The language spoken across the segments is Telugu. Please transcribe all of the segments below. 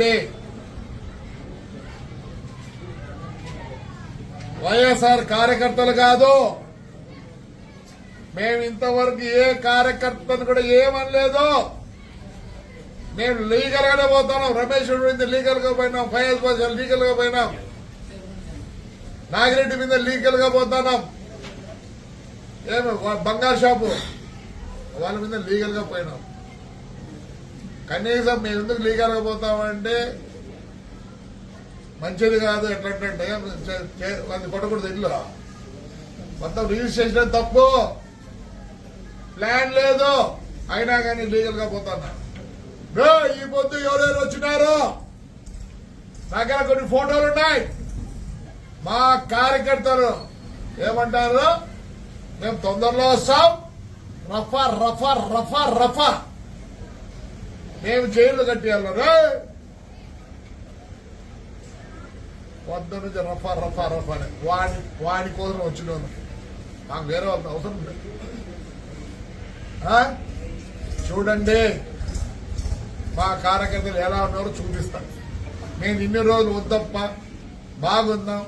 రెడ్డి వైఎస్ఆర్ కార్యకర్తలు కాదు మేము ఇంతవరకు ఏ కార్యకర్తను కూడా ఏమనలేదు. మేము లీగల్ గానే పోతున్నాం. రమేష్ మీద లీగల్గా పోయినాం. ఫయాజ్ బాషా లీగల్గా పోయినాం. నాగిరెడ్డి మీద లీగల్గా పోతున్నాం. ఏమి బంగారు షాపు? వాళ్ళ మీద లీగల్గా పోయినాం. కనీసం మేము ఎందుకు లీక్గా పోతామంటే మంచిది కాదు ఎట్లంటే అది కొట్టకూడదు ఇల్లు మొత్తం రిజిస్ట్రేషన్ తప్పు. ప్లాన్ లేదు. అయినా కానీ లీగల్గా పోతాను? ఈ పొద్దు ఎవరెవరు వచ్చినారు? దగ్గర కొన్ని ఫోటోలు ఉన్నాయి. మా కార్యకర్తలు ఏమంటారు? మేము తొందరలో వస్తాం. రఫా రఫా రఫా రఫా. మేము జైలు కట్టేయాలరా? వద్ద నుంచి రఫా రఫా రఫా అని. వాడి వాడి కోసం వచ్చిన మాకు వేరే వాళ్ళతో అవసరం లేదు. చూడండి. మా కార్యకర్తలు ఎలా ఉన్నారో చూపిస్తాను మేము ఇన్ని రోజులు వద్దప్ప బాగుందాం?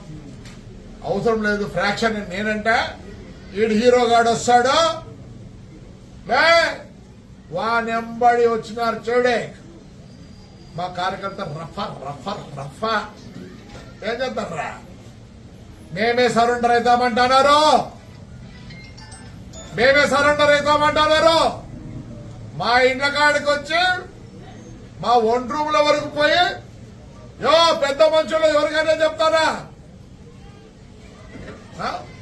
అవసరం లేదు. ఫ్రాక్షన్ నేనంట. ఈడు హీరో వస్తాడో వస్తాడు. లే! వానెంబడి వచ్చినారు చూడే. మా కార్యకర్త రఫ రఫ రఫ. ఏం చేస్తారా మేమే సరెండర్ అవుతామంటున్నారు మేమే సరెండర్ అవుతామంటున్నారు మా ఇండ్ల కాడికి వచ్చి మా ఒంటి రూముల వరకు పోయి యో పెద్ద మనుషులు ఎవరికైనా చెప్తారా?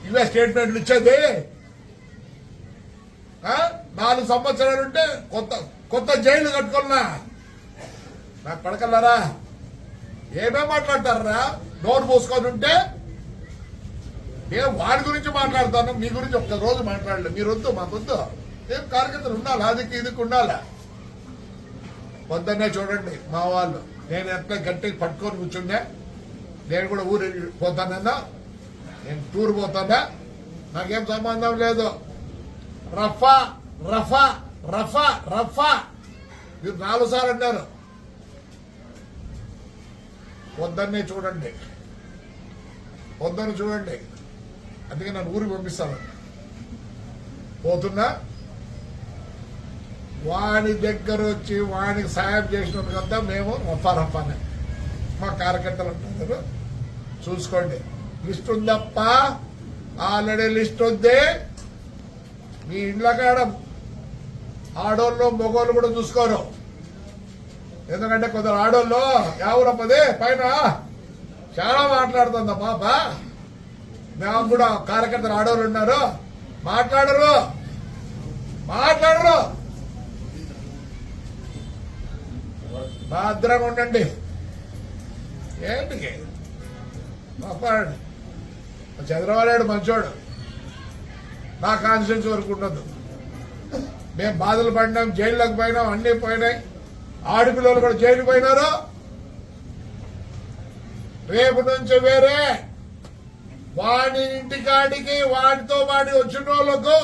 ఇవే స్టేట్మెంట్లు ఇచ్చేది. నాలుగు సంవత్సరాలు ఉంటే కొత్త కొత్త జైలు కట్టుకున్నా. నాకు పడకల్లారా? ఏమే మాట్లాడతారా? నోరు మూసుకొని ఉంటే నేను వాడి గురించి మాట్లాడతాను మీ గురించి ఒక్క రోజు మాట్లాడలేదు. మీరు వద్దు మాకొద్దు ఏం కార్యకర్తలు ఉండాలి? అదికి ఇదికి ఉండాలా? పొద్దున్నే చూడండి మా వాళ్ళు. నేను ఎంత గట్టిగా పట్టుకొని కూర్చుండే నేను కూడా ఊరు పోతానన్నా నేను టూర్ పోతానా? నాకేం సంబంధం లేదు. రఫా! రఫా రఫా రఫా. మీరు నాలుగు సార్లు అన్నారు. పొద్దున్నే చూడండి. పొద్దున్న చూడండి. అందుకే నన్ను ఊరికి పంపిస్తాను. పోతున్నా వాని దగ్గర వచ్చి వానికి సాయం చేసినందుకంతా మేము రఫా రఫానే. మా కార్యకర్తలు అంటున్నారు. చూసుకోండి. లిస్ట్ ఉందప్ప. ఆల్రెడీ లిస్ట్ ఉంది. మీ ఇండ్ల కాడ ఆడోళ్ళు మగోళ్ళు కూడా చూసుకోరు. ఎందుకంటే కొందరు ఆడోళ్ళు ఎవరమ్మది పైన చాలా మాట్లాడుతుంది పాప. మేము కూడా కార్యకర్తలు ఆడోళ్ళు ఉన్నారు. మాట్లాడరు. మాట్లాడరు. భద్రంగా ఉండండి. ఏంటికి చంద్రబాబు నాయుడు మంచోడు. నా కాన్స్టిట్యూన్సీ వరకు ఉండదు. మేము బాధలు పడినాం జైల్లోకి పోయినాం అన్ని పోయినాయి. ఆడపిల్లలు కూడా జైలు పోయినారు? రేపు నుంచి వేరే. వాడి ఇంటికాడికి వాడితో వాడి వచ్చిన వాళ్ళకు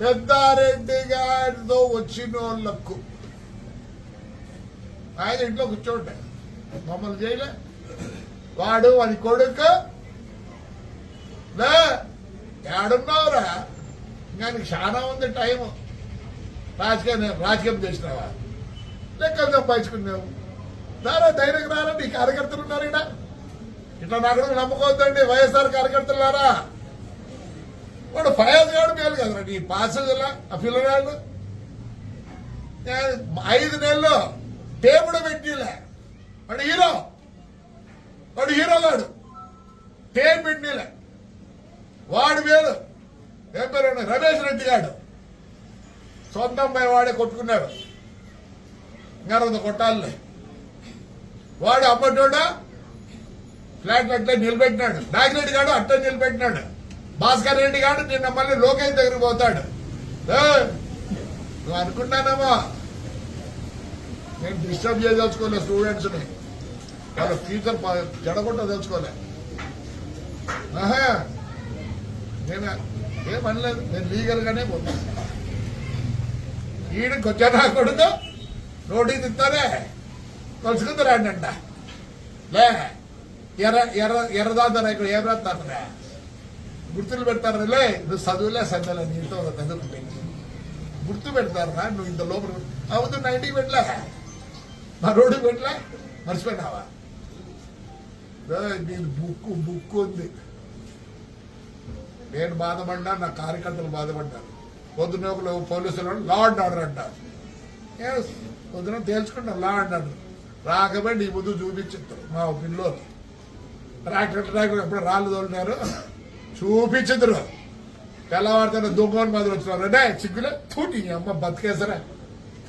పెద్దారెడ్డి గారితో వచ్చిన వాళ్ళకు ఆయన ఇంట్లో కూర్చోండి. మమ్మల్ని చేయలే వాడు వాడి కొడుకు. లే ఏడున్నావురా? కానీ చాలా ఉంది టైం రాజకీయం రాజకీయం చేసినావా? లెక్కలు సంపాదించుకున్నావు. రారా ధైర్యం రారా? ఈ కార్యకర్తలు ఉన్నారు ఇక్కడ. ఇట్లా నాకు నమ్ముకోవద్దండి వైఎస్ఆర్ కార్యకర్తలారా వాడు ఫయాజ్ గాడు మేలు కదరా? నీ పాస్ ఆ పిల్లగాళ్ళు ఐదు నెలలు టేబుడు పెట్టిలే? వాడు హీరో. వాడు హీరో గాడు. టేబు పెట్టిలే? వాడు మేలు. ఏం పేరు రమేష్ రెడ్డి గాడు. సొంత వాడే కొట్టుకున్నాడు. ఇంకా కొట్టాలి. వాడు అమ్మటోడా ఫ్లాట్ అట్లా నిలబెట్టినాడు. నాగిరెడ్డి గాడు అట్లా నిలబెట్టినాడు. భాస్కర్ రెడ్డి గాడు నిన్న మళ్ళీ లోకేష్ దగ్గరికి పోతాడు. నువ్వు అనుకుంటానమ్మా నేను డిస్టర్బ్ చేయదలుచుకోలే స్టూడెంట్స్ని. వాళ్ళ ఫ్యూచర్ జడగొట్ట తెలుసుకోలే ఆహా నేను ఏమనలేదు నేను లీగల్గానే పోతాను ఈయనకి వచ్చా నా కొడుకు నోటికి తిత్తానే కలుసుకుంది అంట. లే ఎర్ర ఎర్ర ఎర్రదాంత ఇక్కడ ఏం రాస్తారా గుర్తులు పెడతారు లే నువ్వు చదువులే సందలే నీతో చదువుకుంటే గుర్తు పెడతారా నువ్వు ఇంత లోపల అవును నా ఇంటికి పెట్టలే. మా రోడ్డుకి పెట్టలే మర్చిపోయినావా? ఏయ్, బుక్కు బుక్కు ఉంది. నేను బాధపడ్డా నా కార్యకర్తలు బాధపడ్డారు. పొద్దున ఒకరు పోలీసులు లా అండ్ ఆర్డర్ అంటారు. పొద్దున తేల్చుకుంటాం లా అండ్ ఆర్డర్. రాకపోయి నీ ముందు చూపించారు మా పిల్లోకి ట్రాక్టర్ ట్రాక్టర్ ఎప్పుడు రాళ్ళు తోలినారు చూపించదురు తెల్లవారితే దుంగోని మాదిరి వచ్చినారు. రే చిగ్గులే తూటి అమ్మ బతికేసరా.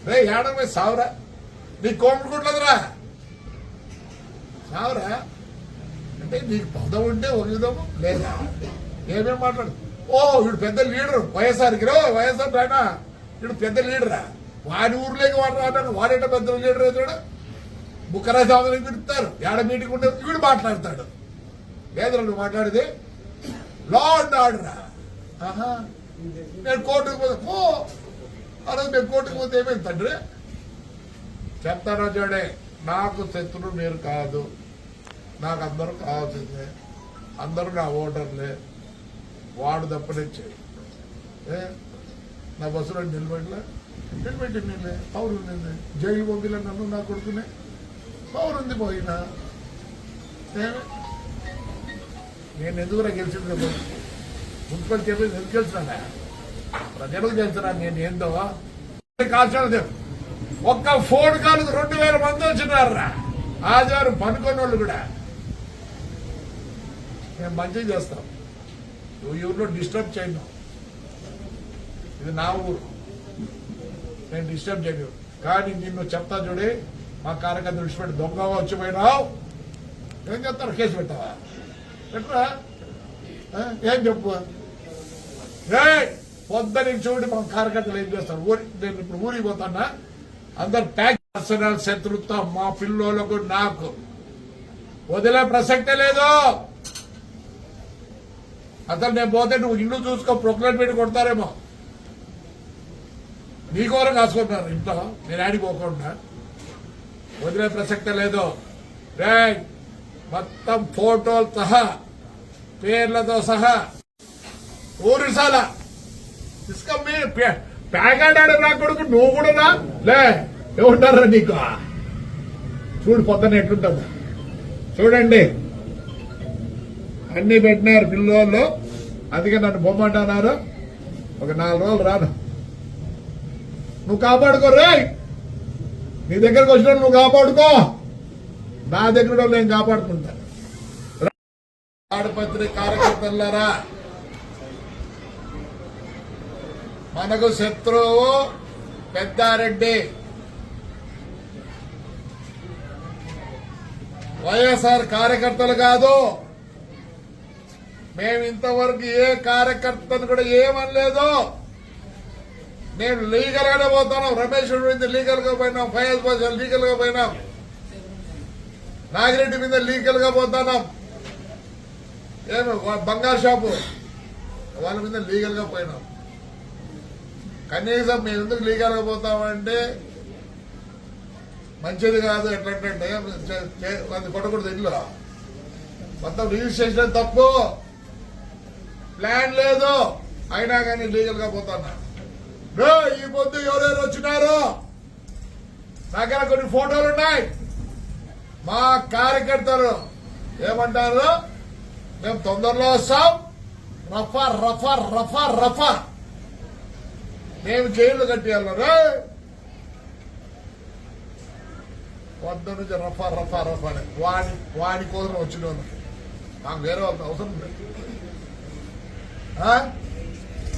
రే ఏడమే సావురా. నీ కోముకుంటుందిరా సావురా. అంటే నీకు పదం ఉంటే ఒక విధము లేదా? ఏమేం మాట్లాడు ఓ వీడు పెద్ద లీడర్. వైఎస్ఆర్కి రో వైఎస్ఆర్ రానా వీడు పెద్ద లీడరా? వాడి ఊర్లోకి వాడు రాను వాడేట పెద్ద లీడర్ అవుతాడు బుక్కరాజు స్వామిని పిలుస్తారు ఏడ మీటింగ్ ఉండే వీడు మాట్లాడతాడు. లేదు నువ్వు మాట్లాడేది. లా అండ్ ఆర్డర్ నేను కోర్టుకు పోతే పో. ఆ రోజు నేను కోర్టుకు పోతే ఏమైంది తండ్రి? చెప్తాను చూడే నాకు శత్రుడు మీరు కాదు. నాకు అందరూ కావాల్సిందే. అందరూ నా ఓటర్లే. వాడు తప్పనిచ్చే ఏ? నా బస్సులో నిలబడలే. నిలబెట్టి పవర్ పౌరు నిన్నే జైలు పంపిలే నన్ను నా కొడుకునే. పౌరుంది పోయినా. నేను ఎందుకు గెలిచింది మున్సిపల్ చెప్పి ఎందుకు గెలిచినా ప్రజలకు తెలుసురా నేను ఏందో? కాల్చాలి ఒక్క ఫోన్ కాల్కి రెండు వేల మంది వచ్చినారా ఆదివారం పనుకున్న వాళ్ళు కూడా. మేము మంచిగా చేస్తాం. నువ్వు ఊరిలో డిస్టర్బ్ చేయను. ఇది నా ఊరు. నేను డిస్టర్బ్ చేయను. కానీ నిన్ను చెప్తా చూడి మా కార్యకర్త విడిచిపెట్టి దొంగగా వచ్చిపోయినావు ఏం చెప్తారు కేసు పెట్టావా పెట్టరా. ఏం చెప్పు? రే పొద్దున చూడు మా కార్యకర్తలు ఏం చేస్తారు. ఊరి నేను ఇప్పుడు ఊరికి పోతానా? అందరు ట్యాగ్ పర్సనల్ శత్రుత్వం మా పిల్లలకు నాకు. వదిలే ప్రసక్తే లేదు. అసలు నేను పోతే నువ్వు ఇల్లు చూసుకో ప్రొక్లైన్ పెట్టి కొడతారేమో. నీకోరం కాసుకుంటున్నారు. ఇంట్లో నేను ఆడిపోకుండా వదిలే ప్రసక్తే లేదు. రే మొత్తం ఫోటోలు సహా పేర్లతో సహా. ఊరిసాల. ఇసుక మీ ప్యాకెట్ ఆడ నా కొడుకు నువ్వు కూడా లే ఏమంటారా నీకు? చూడు పొద్దున ఎట్లుంటుంది. చూడండి. అన్ని పెట్టినారు పిల్లోళ్ళు అందుకే నన్ను బొమ్మంటున్నారు. ఒక నాలుగు రోజులు రాను. నువ్వు కాపాడుకో రే నీ దగ్గరకు వచ్చిన నువ్వు కాపాడుకో. నా దగ్గర నేను కాపాడుకుంటాను ఆడపత్రి కార్యకర్తలారా మనకు శత్రువు పెద్దారెడ్డి. వైఎస్ఆర్ కార్యకర్తలు కాదు. మేము ఇంతవరకు ఏ కార్యకర్తను కూడా ఏమనలేదు. నేను లీగల్ గానే పోతున్నాం. రమేష్ మీద లీగల్గా పోయినాం. ఫయాజ్ బాషా లీగల్గా పోయినాం. నాగిరెడ్డి మీద లీగల్గా పోతున్నాం. ఏమి బంగారు షాపు? వాళ్ళ మీద లీగల్గా పోయినాం. కనీసం మేము ఎందుకు లీగల్గా పోతామంటే మంచిది కాదు ఎట్లంటే అది కొట్టకూడదు ఇల్లు మొత్తం రిజిస్ట్రేషన్ తప్పు. ప్లాన్ లేదు. అయినా కానీ లీగల్గా పోతాను ఈ పొద్దు ఎవరెవరు వచ్చినారు? దగ్గర కొన్ని ఫోటోలు ఉన్నాయి? మా కార్యకర్తలు ఏమంటారు? మేము తొందరలో వస్తాం. రఫా రఫా రఫా రఫా. మేము జైలు కట్టేయాలి రే. వద్ద నుంచి రఫా రఫా రఫా అని. వాడి వాడి కోసం వచ్చిన మాకు నాకు వేరే వాళ్ళకి అవసరం లేదు.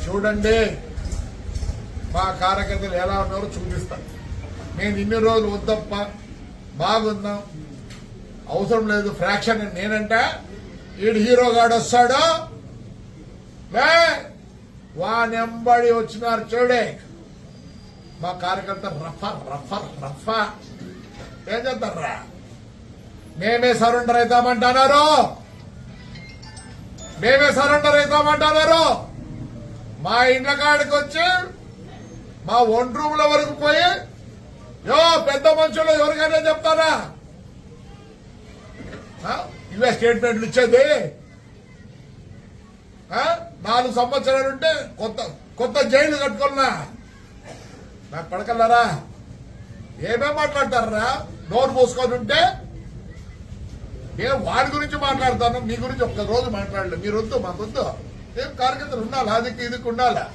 చూడండి. మా కార్యకర్తలు ఎలా ఉన్నారో చూపిస్తాను. నేను ఇన్ని రోజులు వద్దప్ప బాగుందాం అవసరం లేదు ఫ్రాక్షన్ నేనంట. ఈడు హీరో గాడు వస్తాడు. లే వానెంబడి వచ్చినారు చూడే. మా కార్యకర్త రఫ రఫ రఫ. ఏం చేస్తారా మేమే సరెండర్ అవుతామంటున్నారు. మేమే సరెండర్ అవుతామంటున్నారు మా ఇండ్ల కాడికి వచ్చి మా ఒంటి రూముల వరకు పోయి యో పెద్ద మనుషులు ఎవరికైనా చెప్తారా? ఇవే స్టేట్మెంట్లు ఇచ్చేది. నాలుగు సంవత్సరాలు ఉంటే కొత్త కొత్త జైలు కట్టుకున్నా. నాకు పడకల్లారా ఏమేం మాట్లాడతారా? నోరు మూసుకొని ఉంటే నేను వాడి గురించి మాట్లాడతాను మీ గురించి ఒక్క రోజు మాట్లాడలేదు. మీరు మాకొద్దు ఏం కార్యకర్తలు ఉండాలి? అదికి ఇదికి ఉండాలా?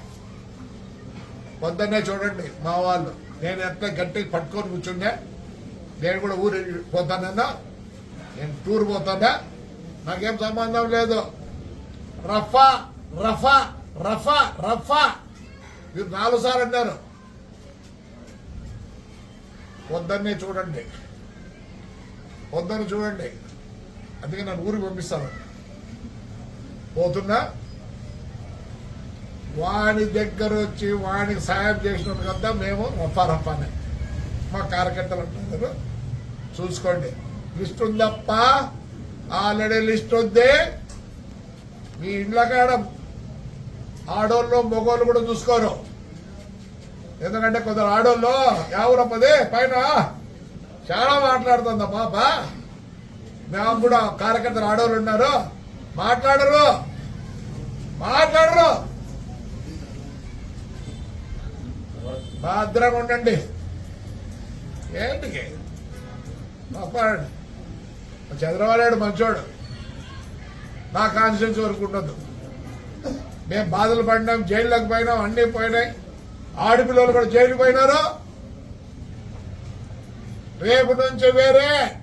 పొద్దున్నే చూడండి మా వాళ్ళు. నేను ఎంత గట్టిగా పట్టుకొని కూర్చుండే నేను కూడా ఊరు పోతానన్నా నేను టూర్ పోతానా? నాకేం సంబంధం లేదు. రఫా రఫా రఫా రఫా. మీరు నాలుగు సార్లు అన్నారు. పొద్దున్నే చూడండి. పొద్దున్న చూడండి. అందుకే నన్ను ఊరికి పంపిస్తాను. పోతున్నా? వాడి దగ్గర వచ్చి వాడికి సాయం చేసిన కదా మేము రఫా మా కార్యకర్తలు అంటున్నారు. చూసుకోండి. లిస్ట్ ఉందప్ప? ఆల్రెడీ లిస్ట్ ఉంది. మీ ఇండ్ల కాడ ఆడోళ్ళు మగోళ్ళు కూడా చూసుకోరు. ఎందుకంటే కొందరు ఆడోళ్ళు ఎవరమ్మది పైన. చాలా మాట్లాడుతుందా పాప? మేము కూడా కార్యకర్తలు ఆడవాళ్ళు ఉన్నారు? మాట్లాడరు. మాట్లాడరు. భద్రంగా ఉండండి. ఏంటికి? పాపాడు చంద్రబాబు మంచోడు. నా కాన్స్టిట్యూన్స్ వరకు ఉండదు మేము బాధలు పడినాం జైల్లోకి పోయినాం అన్నీ పోయినాయి. ఆడపిల్లలు కూడా జైలు పోయినారు. రేపు నుంచి వేరే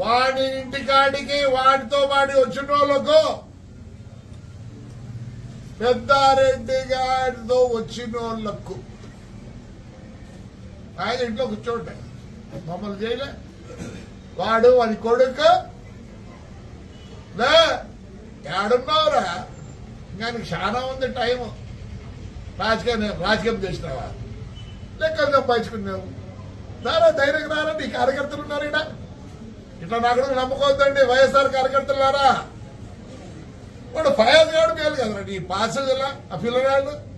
వాడి ఇంటికాడికి వాడితో వాడి వచ్చిన వాళ్ళకు పెద్దారెడ్డి గారితో వచ్చిన వాళ్ళకు ఆయన ఇంట్లో కూర్చోండి. మమ్మల్ని చేయలే. వాడు వాడి కొడుకు. లే ఏడున్నావురా? ఇంకా నీకు చాలా ఉంది టైం రాజకీయం రాజకీయం చేసినావా? లెక్కలు సంపాదించుకున్నావు. రారా ధైర్యం రారా? నీ కార్యకర్తలు ఉన్నారు ఇక్కడ ఇట్లా నాకు నమ్ముకోవద్దండి వైఎస్ఆర్ కార్యకర్తలారా. వాడు ఫయాజ్ గారు మేలు కదరా నీ పాసెస్ ఎలా? ఆ పిల్లగాళ్ళు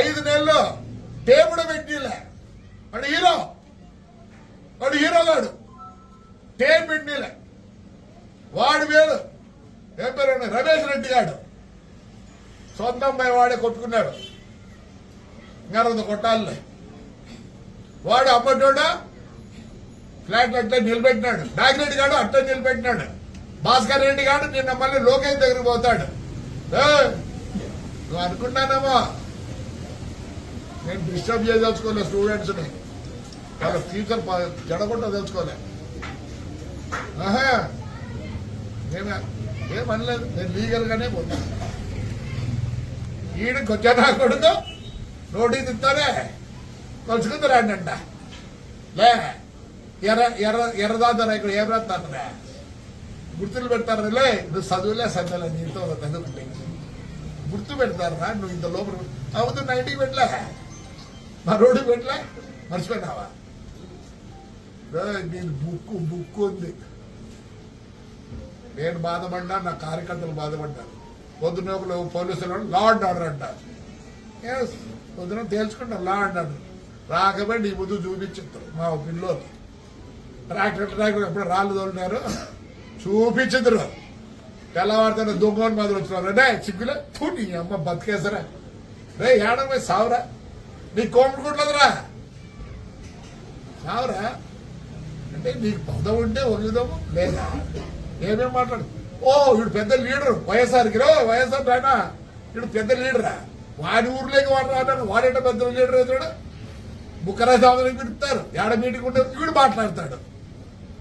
ఐదు నెలలు టేపుడు పెట్టిలే. వాడు హీరో. వాడు హీరో గాడు. టేప్ పెట్టిలే. వాడు వేలు ఏం పేరు రమేష్ రెడ్డి గాడు. సొంత అమ్మాయి వాడే కొట్టుకున్నాడు. ఇంకా కొట్టాలి. వాడు అమ్మటోడా ఫ్లాట్ అట్లా నిలబెట్టినాడు. నాగిరెడ్డి గాడు అట్లా నిలబెట్టినాడు. భాస్కర్ రెడ్డి గాడు నిన్న మళ్ళీ లోకేష్ దగ్గరికి పోతాడు. నువ్వు అనుకున్నానమ్మా నేను డిస్టర్బ్ చేయదలుచుకోలే స్టూడెంట్స్ని వాళ్ళ ఫ్యూచర్ జడకుండా తెలుసుకోలే. ఆహా. నేను ఏం అనలేదు నేను లీగల్ గానే పోతా ఈడికి వచ్చా కొడుకు నోటీస్ ఇస్తానే కలుసుకుంది అంట లే. ఎర్ర ఎర్ర ఎర్రదాంతరా ఇక్కడ ఏం గుర్తులు పెడతారులే నువ్వు చదువులే సందలే నీతో చదువుకుంటే గుర్తు పెడతారా? నువ్వు ఇంత లోపల అవుతుంది నా ఇంటికి పెట్టలే. మా రోడ్డు పెట్టలే. మర్చిపోయినావా? నేను బుక్కు బుక్కు ఉంది. నేను బాధపడ్డా నా కార్యకర్తలు బాధపడ్డారు. పొద్దున ఒకరు పోలీసులు లా అండ్ ఆర్డర్ అంటారు. పొద్దున తేల్చుకుంటారు లా అండ్ ఆర్డర్ రాకపోయి నీ ముందు చూపించారు మా పిల్లలు ట్రాక్టర్ ట్రాక్టర్ ఎప్పుడు రాళ్ళు తోలినారు చూపించదురు. తెల్లవారితో దొంగని మాదిరి వచ్చినారు. రే చిక్కులే ఫు, నీ అమ్మ బతికేసరా రే ఏడమే సావురా. నీ కోమడుకుంటుందిరా సావురా. అంటే నీకు పదం ఉంటే ఒక విధము లేదా? ఏమేం మాట్లాడు? ఓ వీడు పెద్ద లీడర్ వైఎస్ఆర్కి రో. వైఎస్ఆర్ రానా వీడు పెద్ద లీడరా. వాడి ఊర్లోకి వాడు రాడాను వాడేట పెద్ద లీడర్ అవుతాడు బుక్కరాజు ఆమెను పిలుపుతారు ఏడ మీటింగ్ ఉంటే వీడు మాట్లాడతాడు.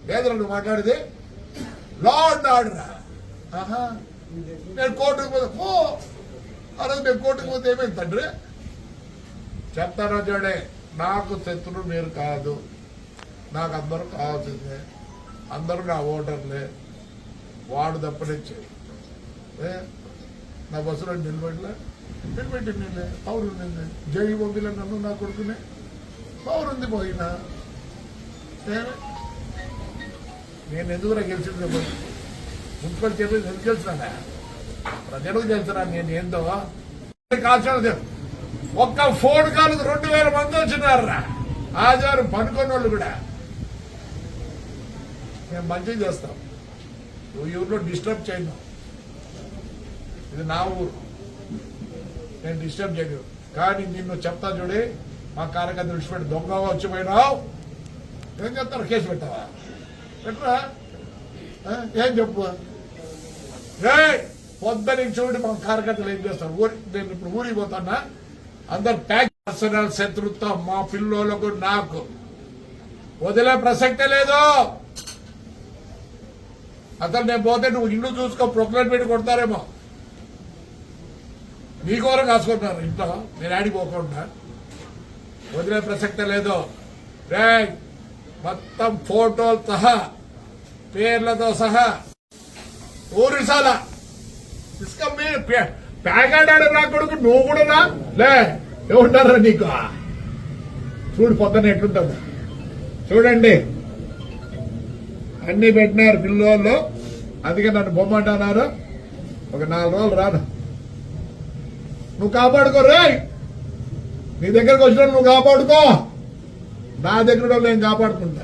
లేదురా నువ్వు మాట్లాడితే లా అండ్ ఆర్డర్ ఆహా నేను కోర్టుకు పోతే పో. ఆ రోజు నేను కోర్టుకు పోతే ఏమైంది తండ్రి? చెప్తాను చూడే నాకు శత్రుడు మీరు కాదు. నాకు అందరూ కావాల్సిందే. అందరూ నా ఓటర్లే. వాడు తప్పనిచ్చే ఏ నా బస్సులో నిలబడలే. నిలబెట్టి నిన్నే పౌరు నిన్నే జైలు పంపిలే నన్ను నా కొడుకునే. పౌరుంది పోయినా. నేను ఎందుకురా గెలిచింది మున్సిపల్ చైర్మన్ ఎందుకు గెలిచినా ప్రజలకు తెలుసురా నేను ఏందో. కాల్చడం ఒక్క ఫోన్ కాల్ రెండు వేల మంది వచ్చినారా ఆదివారం పనుకున్న వాళ్ళు కూడా. మేము మంచిగా చేస్తాం. నువ్వు ఈ ఊర్లో డిస్టర్బ్ చేయను. ఇది నా ఊరు. నేను డిస్టర్బ్ చేయను. కానీ నిన్ను చెప్తా చూడి. మా కార్యకర్త విడిచిపెట్టి దొంగగా వచ్చిపోయినావు. ఏం చెప్తారు కేసు పెట్టావా? పెట్టరా ఏం చెప్పు? ఏ పొద్దునికి చూడండి మా కార్యకర్తలు ఏం చేస్తారు? ఊరి నేను ఇప్పుడు ఊరికి పోతానా? అందరు ట్యాగ్ పర్సనల్ శత్రుత్వం మా పిల్లోళ్ళకు నాకు. వదిలే ప్రసక్తే లేదు. అసలు నేను పోతే నువ్వు ఇల్లు చూసుకో ప్రొక్లైన్ పెట్టి కొడతారేమో. నీ కోరం కాసుకుంటున్నారు. ఇంట్లో నేను ఆడికి పోకుండా. వదిలే ప్రసక్తే లేదు. రే మొత్తం ఫోటోలు సహా పేర్లతో సహా. ఊరిసాల ఇసుక మీరు నా కొడుకు నువ్వు కూడా నా లే ఏముంటారా నీకు? చూడు పొద్దున ఎట్లుంటుంది. చూడండి. అన్ని పెట్టినారు పిల్లలు అందుకే నన్ను బొమ్మంటున్నారు. ఒక నాలుగు రోజులు రాను. నువ్వు కాపాడుకో రే నీ దగ్గరకు వచ్చిన నువ్వు కాపాడుకో. నా దగ్గర నేను కాపాడుకుంటా.